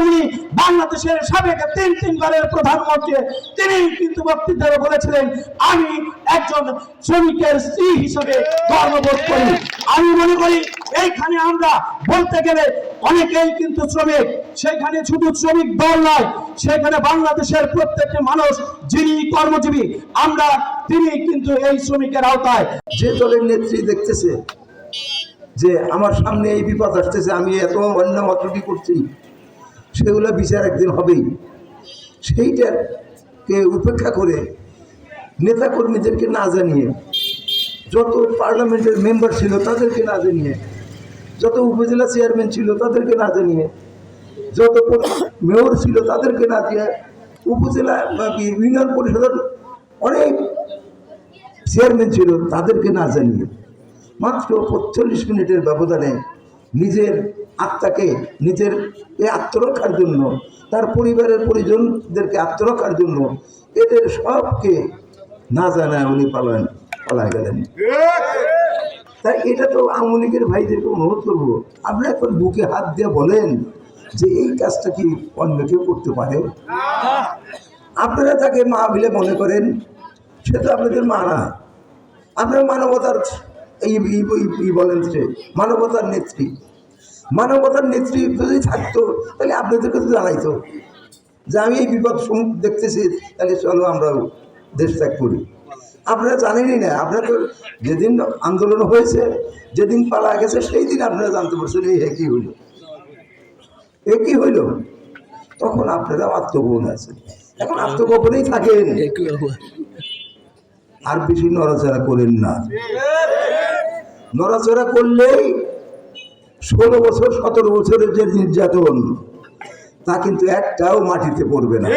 উনি বাংলাদেশের সাবেক তিন তিনবারের প্রধানমন্ত্রী, তিনি কিন্তু বক্তৃতায় বলেছিলেন, আমি একজন শ্রমিকের স্ত্রী হিসেবে গর্ববোধ করি। আমি মনে করি এইখানে আমরা বলতে গেলে অনেকেই কিন্তু শ্রমিক সেখানে শুধু শ্রমিক দল নয় সেখানে বাংলাদেশের প্রত্যেকটি মানুষ যিনি কর্মজীবী, আমরা তিনি কিন্তু এই শ্রমিকের আওতায়। যে দলের নেত্রী দেখতেছে যে আমার সামনে এই বিপদ আসতেছে, আমি এত অন্যায় অত্রটি করছি? সেগুলো বিচার একদিন হবেই। সেইটাকে উপেক্ষা করে নেতাকর্মীদেরকে না জানিয়ে, যত পার্লামেন্টের মেম্বার ছিল তাদেরকে না জানিয়ে, যত উপজেলা চেয়ারম্যান ছিল তাদেরকে না জানিয়ে, যত মেয়র ছিল তাদেরকে না দিয়ে উপজেলা বা ইউনিয়ন পরিষদের অনেক চেয়ারম্যান ছিল তাদেরকে না জানিয়ে, মাত্র পঁয়তাল্লিশ মিনিটের ব্যবধানে নিজের আত্মাকে, নিজের এই আত্মরক্ষার জন্য, তার পরিবারের পরিজনদেরকে আত্মরক্ষার জন্য এদের সবকে না জানায় উনি পালান পালায় গেলেন। তাই এটা তো আওয়ামী লীগের ভাইদেরকে অনুরোধ করব। আপনারা এখন বুকে হাত দিয়ে বলেন যে এই কাজটা কি অন্য কেউ করতে পারে? আপনারা তাকে মা বলে মনে করেন, সে তো আপনাদের মা না। আপনার মানবতার ই- বলেন মানবতার নেত্রী। মানবতার নেত্রী যদি থাকতো তাহলে আপনাদেরকে তো জানাইতো যে আমি এই বিপদ সম্মুখ দেখতেছি তাহলে চলো আমরাও দেশ ত্যাগ করি। আপনারা জানেনই না আপনারা তো যেদিন আন্দোলন হয়েছে যেদিন পালা গেছে সেই দিন আপনারা জানতে পারছেন এই একই হইল। একই হইল। তখন আপনারা আত্মগোপন আছে এখন আত্মগোপনেই থাকেন। আর বেশি নড়াচড়া করেন না। নড়াচড়া করলেই ষোলো বছর সতেরো বছরের যে নির্যাতন তা কিন্তু একটাও মাটিতে পড়বে না।